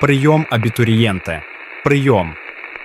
Прийом абітурієнте. Прийом.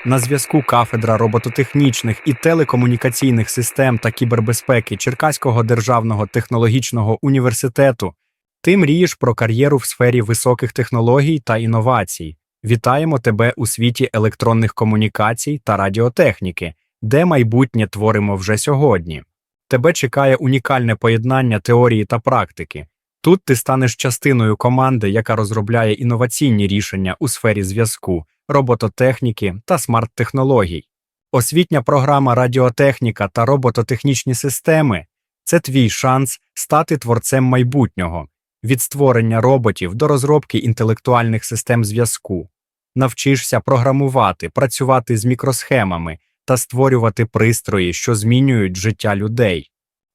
На зв'язку кафедра робототехнічних і телекомунікаційних систем та кібербезпеки Черкаського державного технологічного університету. Ти мрієш про кар'єру в сфері високих технологій та інновацій. Вітаємо тебе у світі електронних комунікацій та радіотехніки, де майбутнє творимо вже сьогодні. Тебе чекає унікальне поєднання теорії та практики. Тут ти станеш частиною команди, яка розробляє інноваційні рішення у сфері зв'язку, робототехніки та смарт-технологій. Освітня програма Радіотехніка та робототехнічні системи це твій шанс стати творцем майбутнього, від створення роботів до розробки інтелектуальних систем зв'язку. Навчишся програмувати, працювати з мікросхемами та створювати пристрої, що змінюють життя людей.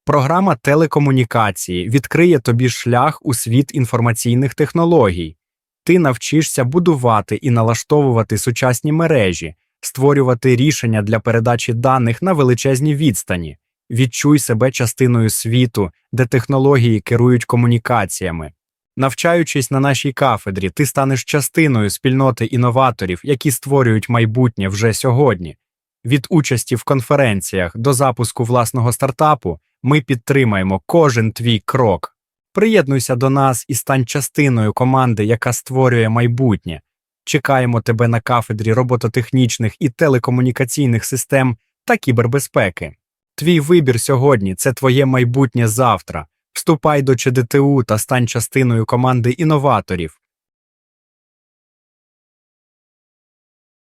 Програма телекомунікації відкриє тобі шлях у світ інформаційних технологій. Ти навчишся будувати і налаштовувати сучасні мережі, створювати рішення для передачі даних на величезні відстані. Відчуй себе частиною світу, де технології керують комунікаціями. Навчаючись на нашій кафедрі, ти станеш частиною спільноти інноваторів, які створюють майбутнє вже сьогодні. Від участі в конференціях до запуску власного стартапу ми підтримаємо кожен твій крок. Приєднуйся до нас і стань частиною команди, яка створює майбутнє. Чекаємо тебе на кафедрі робототехнічних і телекомунікаційних систем та кібербезпеки. Твій вибір сьогодні це твоє майбутнє завтра. Вступай до ЧДТУ та стань частиною команди інноваторів,